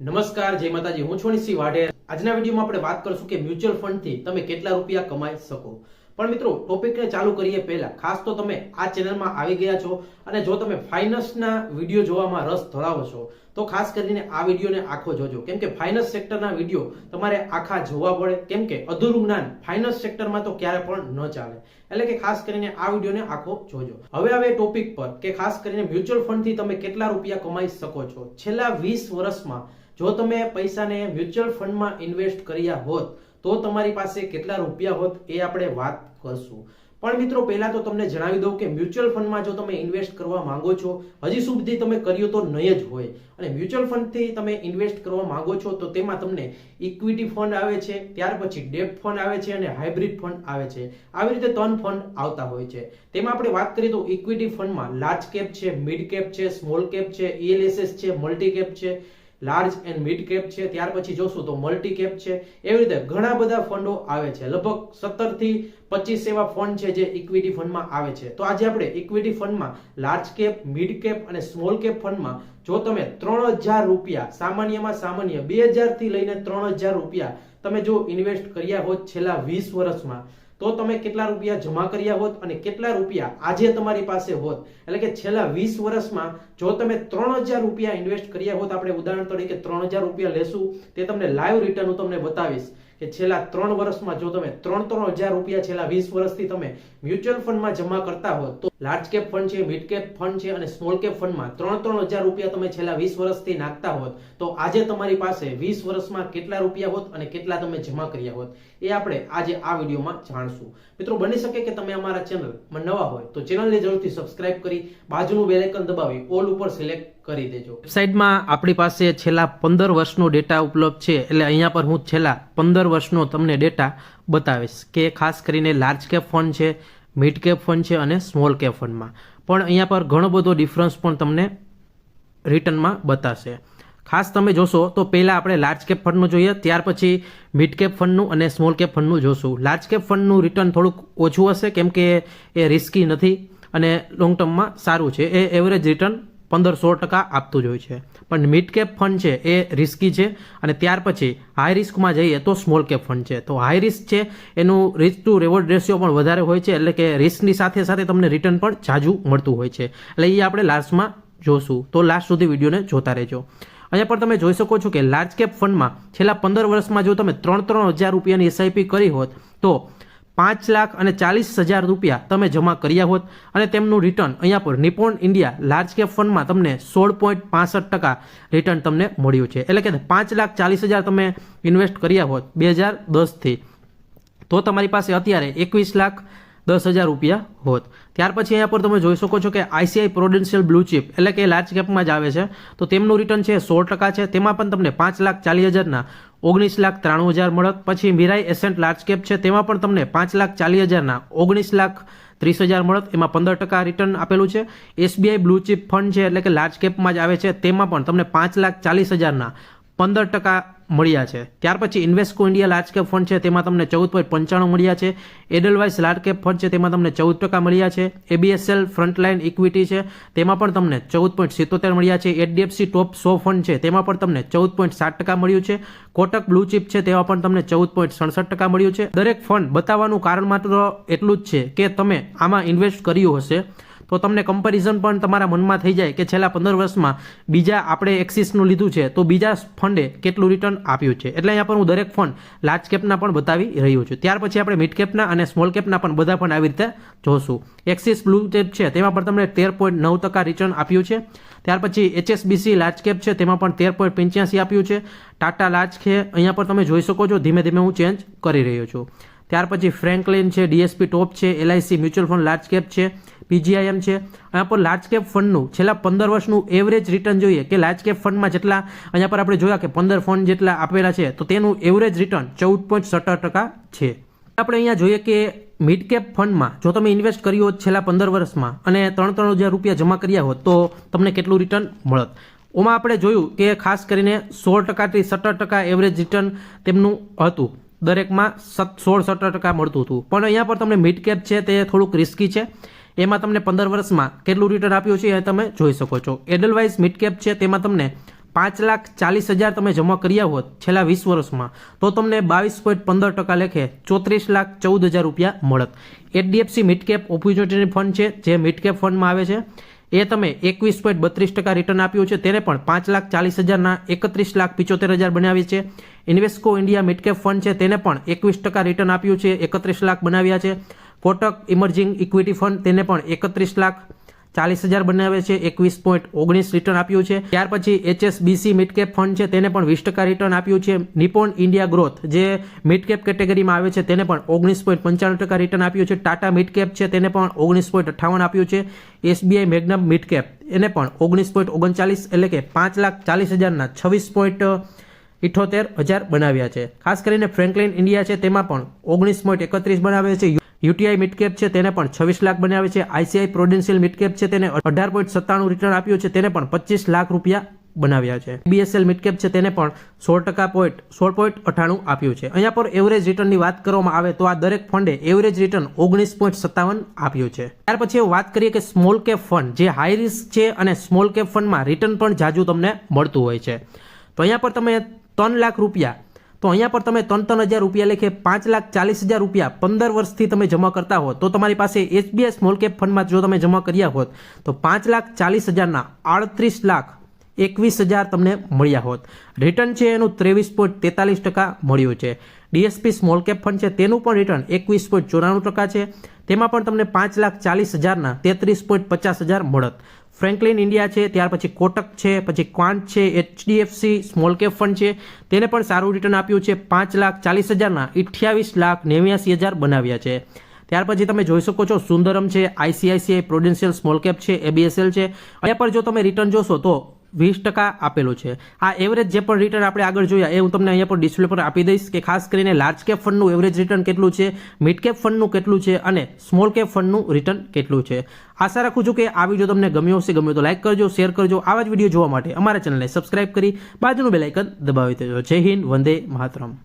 નમસ્કાર, જય માતાજી. હું છું નિશી વાઢેર. આજના વિડીયોમાં આપણે વાત કરશું કે મ્યુચ્યુઅલ ફંડથી તમે કેટલા રૂપિયા કમાઈ શકો. પણ મિત્રો, ટોપિકને ચાલુ કરીએ પહેલા. ખાસ તો તમે આ ચેનલમાં આવી ગયા છો અને જો તમે ફાઇનાન્સના વીડિયો જોવામાં રસ ધરાવો છો, તો ખાસ કરીને આ વિડીયોને આખો જોજો. કેમ કે ફાઇનાન્સ સેક્ટરના વીડિયો તમારે આખા જોવા પડે. કેમ કે અધૂરું જ્ઞાન ફાઇનાન્સ સેક્ટરમાં તો ક્યારે પણ ન ચાલે. એટલે કે ખાસ કરીને આ વિડીયોને આખો જોજો. હવે હવે ટોપિક પર કે ખાસ કરીને મ્યુચ્યુઅલ ફંડથી તમે કેટલા રૂપિયા કમાઈ શકો છો. છેલ્લા વીસ વર્ષમાં જો તમે પૈસાને મ્યુચ્યુઅલ ફંડમાં ઇન્વેસ્ટ કર્યા હોત, તો તમારી પાસે કેટલા રૂપિયા હોત એ આપણે વાત કરશું. પણ મિત્રો, પહેલા તો તમને જણાવી દઉં કે મ્યુચ્યુઅલ ફંડમાં જો તમે ઇન્વેસ્ટ કરવા માંગો છો, હજી સુધી તમે કર્યું તો નહીં જ હોય. અને મ્યુચ્યુઅલ ફંડથી તમે ઇન્વેસ્ટ કરવા માંગો છો, તો તેમાં તમને ઇક્વિટી ફંડ આવે છે, ત્યાર પછી ડેપ ફંડ આવે છે અને હાઇબ્રિડ ફંડ આવે છે. આવી રીતે ત્રણ ફંડ આવતા હોય છે. તેમાં આપણે વાત કરીએ તો ઇક્વિટી ફંડમાં લાર્જ કેપ છે, મિડ કેપ છે, સ્મોલ કેપ છે ઈએલએસએસ છે, મલ્ટી કેપ છે લાર્જ એન્ડ મિડ કેપ છે, ત્યાર પછી જોશું તો મલ્ટી કેપ છે. એવી રીતે ઘણા બધા ફંડો આવે છે. લગભગ સત્તરથી પચીસ એવા ફંડ છે જે ઇક્વિટી ફંડમાં આવે છે. તો આજે આપણે ઇક્વિટી ફંડમાં લાર્જ કેપ મિડ કેપ અને સ્મોલ કેપ ફંડમાં જો તમે ત્રણ હજાર રૂપિયા, સામાન્યમાં સામાન્ય બે હજારથી લઈને ત્રણ હજાર રૂપિયા તમે જો ઇન્વેસ્ટ કર્યા હોત છેલ્લા વીસ વર્ષમાં તો તમે કેટલા રૂપિયા જમા કર્યા હોત અને કેટલા રૂપિયા આજે તમારી પાસે હોત? એટલે કે છેલ્લા વીસ વર્ષમાં જો તમે ત્રણ હજાર રૂપિયા ઇન્વેસ્ટ કર્યા હોત, આપણે ઉદાહરણ તરીકે ત્રણ હજાર રૂપિયા લેશું, તે તમને લાઈવ રિટર્ન હું તમને બતાવીશ. કે છેલ્લા ત્રણ વર્ષમાં જો તમે ત્રણ ત્રણ હજાર રૂપિયા છેલ્લા વીસ વર્ષથી તમે મ્યુચ્યુઅલ ફંડમાં જમા કરતા હો તો લાર્જ કેપ ફંડ છે, મિડ કેપ ફંડ છે અને સ્મોલ કેપ ફંડમાં ત્રણ ત્રણ હજાર રૂપિયા તમે છેલ્લા વીસ વર્ષથી નાખતા હોત તો આજે તમારી પાસે વીસ વર્ષમાં કેટલા રૂપિયા હોત અને કેટલા તમે જમા કર્યા હોત એ આપણે આજે આ વિડીયોમાં જાણશું. મિત્રો, બની શકે કે તમે અમારા ચેનલમાં નવા હોય તો ચેનલને જરૂરથી સબસ્ક્રાઇબ કરી બાજુનું બેલેકન દબાવી, ઓલ ઉપર સિલેક્ટ કરી દેજો. વેબસાઇટમાં આપણી પાસે છેલ્લા પંદર વર્ષનો ડેટા ઉપલબ્ધ છે, એટલે અહીંયા પર હું છેલ્લા પંદર વર્ષનો તમને ડેટા બતાવીશ કે ખાસ કરીને લાર્જ કેપ ફંડ છે, મિડ કેપ ફંડ છે અને સ્મોલ કેપ ફંડમાં પણ અહીંયા પર ઘણો બધો ડિફરન્સ પણ તમને રિટર્નમાં બતાશે. ખાસ તમે જોશો તો પહેલાં આપણે લાર્જ કેપ ફંડનું જોઈએ, ત્યાર પછી મિડ કેપ ફંડનું અને સ્મોલ કેપ ફંડનું જોશું. લાર્જ કેપ ફંડનું રિટર્ન થોડુંક ઓછું હશે કેમ કે એ રિસ્કી નથી અને લોંગ ટર્મમાં સારું છે. એ એવરેજ રિટર્ન પંદર સો ટકા આપતું જ હોય છે. પણ મિડ કેપ ફંડ છે એ રિસ્કી છે અને ત્યાર પછી હાઈ રિસ્કમાં જઈએ તો સ્મોલ કેપ ફંડ છે. તો હાઈ રિસ્ક છે એનું રિસ્ક ટુ રિવોર્ડ રેશિયો પણ વધારે હોય છે એટલે કે રિસ્કની સાથે સાથે તમને રિટર્ન પણ જાજુ મળતું હોય છે. એટલે એ આપણે લાસ્ટમાં જોશું. તો લાસ્ટ સુધી વિડીયોને જોતા રહેજો. અહીંયા પણ તમે જોઈ શકો છો કે લાર્જ કેપ ફંડમાં છેલ્લા પંદર વર્ષમાં જો તમે ત્રણ ત્રણ હજાર રૂપિયાની એસઆઈપી કરી હોત તો પાંચ લાખ અને ચાલીસ હજાર રૂપિયા તમે જમા કર્યા હોત અને તેમનું રિટર્ન અહીંયા પર નિપોન ઇન્ડિયા લાર્જ કેપ ફંડમાં તમને સોળ પોઈન્ટ પાસઠ ટકા રિટર્ન તમને મળ્યું છે. એટલે કે પાંચ લાખ ચાલીસ હજાર તમે ઇન્વેસ્ટ કર્યા હોત બે હજાર દસથી. તો તમારી પાસે અત્યારે એકવીસ લાખ દસ હજાર રૂપિયા હોત. ત્યાર પછી અહીંયા પર તમે જોઈ શકો છો કે આઈસીઆઈ પ્રોડેન્શિયલ બ્લુ ચીપ એટલે કે લાર્જ કેપમાં જ આવે છે. તો તેમનું રિટર્ન છે સોળ ટકા છે. તેમાં પણ તમને પાંચ લાખ ચાલીસ હજારના ઓગણીસ લાખ ત્રાણું હજાર મળત. પછી મીરાઈ એસેન્ટ લાર્જ કેપ છે. તેમાં પણ તમને પાંચ લાખ ચાલીસ હજારના ઓગણીસ લાખ ત્રીસ હજાર મળત. એમાં પંદર ટકા રિટર્ન આપેલું છે. એસબીઆઈ બ્લુ ચીપ ફંડ છે એટલે કે લાર્જ કેપમાં જ આવે છે. તેમાં પણ તમને પાંચ લાખ ચાલીસ હજારના પંદર ટકા મળ્યા છે. ત્યાર પછી Invesco India large cap fund છે, તેમાં તમને ચૌદ પોઈન્ટ પંચાણું મળ્યા છે. એડલવાઇઝ લાર્જ કેપ ફંડ છે, તેમાં તમને ચૌદ ટકા મળ્યા છે. એબીએસએલ ફ્રન્ટલાઇન ઇક્વિટી છે, તેમાં પણ તમને ચૌદ પોઈન્ટ સિત્તોતેર મળ્યા છે. એચડીએફસી ટોપ સો ફંડ છે, તેમાં પણ તમને ચૌદ પોઈન્ટ સાત ટકા મળ્યું છે. કોટક બ્લુ ચીપ છે, તેમાં પણ તમને ચૌદ પોઈન્ટ સડસઠ ટકા મળ્યું છે. દરેક ફંડ બતાવવાનું કારણ માત્ર એટલું જ છે કે તમે આમાં ઇન્વેસ્ટ કર્યું હશે. તો તમને કમ્પેરિઝન પણ તમારા મનમાં થઈ જાય કે છેલ્લા પંદર વર્ષમાં બીજા આપણે એક્સિસનું લીધું છે, તો બીજા ફંડે કેટલું રિટર્ન આપ્યું છે. એટલે અહીંયા પર હું દરેક ફંડ લાર્જ કેપના પણ બતાવી રહ્યો છું. ત્યાર પછી આપણે મિડ કેપના અને સ્મોલ કેપના પણ બધા પણ આવી રીતે જોશું. એક્સિસ બ્લુ ટેપ છે, તેમાં પણ તમને તેર પોઈન્ટ નવ ટકા રિટર્ન આપ્યું છે. ત્યાર પછી એચએસબીસી લાર્જ કેપ છે, તેમાં પણ તેર પોઈન્ટ પંચ્યાસી આપ્યું છે. ટાટા લાર્જ છે, અહીંયા પર તમે જોઈ શકો છો, ધીમે ધીમે હું ચેન્જ કરી રહ્યો છું. ત્યાર પછી ફ્રેન્કલિન છે ડીએસપી ટોપ છે LIC mutual fund large cap છે. પીજીઆઈએમ છે. અહીંયા પર લાર્જ કેપ ફંડનું છેલ્લા પંદર વર્ષનું એવરેજ રિટર્ન જોઈએ કે લાર્જ કેપ ફંડમાં જેટલા અહીંયા પર આપણે જોયા કે પંદર ફંડ જેટલા આપેલા છે, તો તેનું એવરેજ રિટર્ન ચૌદ પોઈન્ટ સત્તર ટકા છે. આપણે અહીંયા જોઈએ કે મિડ કેપ ફંડમાં જો તમે ઇન્વેસ્ટ કર્યું હોત છેલ્લા પંદર વર્ષમાં અને ત્રણ ત્રણ હજાર રૂપિયા જમા કર્યા હોત, તો તમને કેટલું રિટર્ન મળત? ઓમાં આપણે જોયું કે ખાસ કરીને સોળ ટકાથી સત્તર ટકા એવરેજ રિટર્ન તેમનું હતું. દરેકમાં સત, સોળ સત્તર ટકા મળતું હતું. પણ અહીંયા પર તમને મિડ કેપ છે તે થોડુંક રિસ્કી છે. એમાં તમને પંદર વર્ષમાં કેટલું રિટર્ન આપ્યું છે એ તમે જોઈ શકો છો. એડલવાઇઝ મિડકેપ છે, તેમાં તમને પાંચ લાખ ચાલીસ હજાર તમે જમા કર્યા હોત છેલ્લા વીસ વર્ષમાં, તો તમને બાવીસ પોઈન્ટ પંદર ટકા લેખે ચોત્રીસ લાખ ચૌદ હજાર રૂપિયા મળત. એચડીએફસી મિડકેપ ઓપોર્ચ્યુનિટી ફંડ છે, જે મિડકેપ ફંડમાં આવે છે, એ તમે એકવીસ પોઈન્ટ બત્રીસ ટકા રિટર્ન આપ્યું છે, તેને પણ પાંચ લાખ ચાલીસ હજારના એકત્રીસ લાખ પિચોતેર હજાર બનાવી છે. ઇન્વેસ્કો ઇન્ડિયા મિડકેપ ફંડ છે, તેને પણ એકવીસ ટકા રિટર્ન આપ્યું છે, એકત્રીસ લાખ બનાવ્યા છે. કોટક ઇમર્જિંગ ઇક્વિટી ફંડ તેને પણ એકત્રીસ લાખ ચાલીસ હજાર બનાવે છે, એકવીસ પોઈન્ટ ઓગણીસ રિટર્ન આપ્યું છે. ત્યાર પછી એચએસબીસી મિડકેપ ફંડ છે, તેને પણ વીસ ટકા રિટર્ન આપ્યું છે. નિપોન ઇન્ડિયા ગ્રોથ જે મિડકેપ કેટેગરીમાં આવે છે, તેને પણ ઓગણીસ પોઈન્ટ પંચાણું ટકા રિટર્ન આપ્યું છે. ટાટા મિડકેપ છે, તેને પણ ઓગણીસ પોઈન્ટ અઠ્ઠાવન આપ્યું છે. એસબીઆઈ મેગ્નમ મિડકેપ એને પણ ઓગણીસ પોઈન્ટ ઓગણચાલીસ એટલે કે પાંચ લાખ ચાલીસ હજારના છવ્વીસ પોઈન્ટ ઇઠોતેર હજાર બનાવ્યા છે. ખાસ કરીને ફ્રેન્કલિન ઇન્ડિયા છે, તેમાં પણ ઓગણીસ પોઈન્ટ એકત્રીસ બનાવે છે. યુટીઆઈ મિડકેપ છે, તેને પણ છવ્વીસ લાખ બનાવે છે. આઈસીઆઈ પ્રોડેન્શિયલ મિડકેપ છે, તેને અઢાર પોઈન્ટ સત્તાણું રિટર્ન આપ્યું છે, તેને પણ પચીસ લાખ રૂપિયા બનાવ્યા છે. બીએસએલ મિડકેપ છે, તેને પણ સોળ ટકા પોઈન્ટ, સોળ પોઈન્ટ અઠાણું આપ્યું છે. અહીંયા પર એવરેજ રિટર્નની વાત કરવામાં આવે તો આ દરેક ફંડે એવરેજ રિટર્ન ઓગણીસ પોઈન્ટ સત્તાવન આપ્યું છે. ત્યાર પછી વાત કરીએ કે સ્મોલ કેપ ફંડ જે હાઈ રિસ્ક છે અને સ્મોલ કેપ ફંડમાં રિટર્ન પણ જાજુ તમને મળતું હોય છે. તો અહીંયા પર તમે ત્રણ લાખ રૂપિયા તો અહીંયા પર તમે ત્રણ ત્રણ હજાર રૂપિયા લેખે પાંચ લાખ ચાલીસ હજાર રૂપિયા પંદર વર્ષથી તમે જમા કરતા હો તો તમારી પાસે એસબીઆઈ સ્મોલ કેપ ફંડમાં જો તમે જમા કર્યા હોત, તો પાંચ લાખ ચાલીસ હજારના આડત્રીસ લાખ એકવીસ હજાર તમને મળ્યા હોત. રિટર્ન છે એનું ત્રેવીસ પોઈન્ટ તેતાલીસ ટકા મળ્યું છે. ડીએસપી સ્મોલ કેપ ફંડ છે તેનું પણ રિટર્ન એકવીસ પોઈન્ટ ચોરાણું ટકા છે. તેમાં પણ તમને પાંચ લાખ ચાલીસ હજારના તેત્રીસ પોઈન્ટ પચાસ હજાર મળત. ફ્રેન્કલિન ઇન્ડિયા છે, ત્યાર પછી કોટક છે, પછી ક્વાન્ટ છે, એચડીએફસી, સ્મોલ કેપ ફંડ છે. તેને પણ સારું રિટર્ન આપ્યું છે, પાંચ લાખ ચાલીસ હજારના અઠ્યાવીસ લાખ નેવ્યાસી હજાર બનાવ્યા છે. ત્યાર પછી તમે જોઈ શકો છો, સુંદરમ છે, આઈસીઆઈસીઆઈ પ્રોડેન્શિયલ સ્મોલ કેપ છે, એબીએસએલ છે. અહીંયા પર જો તમે રિટર્ન જોશો તો વીસ ટકા આપેલો છે. આ એવરેજ જે પણ રિટર્ન આપણે આગળ જોયા, એ હું તમને અહીંયા પર ડિસ્પ્લે પર આપી દઈશ કે ખાસ કરીને લાર્જ કેપ ફંડનું એવરેજ રિટર્ન કેટલું છે મિડ કેપ ફંડનું કેટલું છે અને સ્મોલ કેપ ફંડનું રિટર્ન કેટલું છે. આશા રાખું છું કે આ વીડિયો તમને ગમ્યો હશે, ગમ્યો તો લાઇક કરજો શેર કરજો. આવા જ વીડિયો જોવા માટે અમારા ચેનલને સબસ્ક્રાઇબ કરી બાજુનું બેલાઇકન દબાવી દેજો. જય હિન્દ, વંદે માતરમ.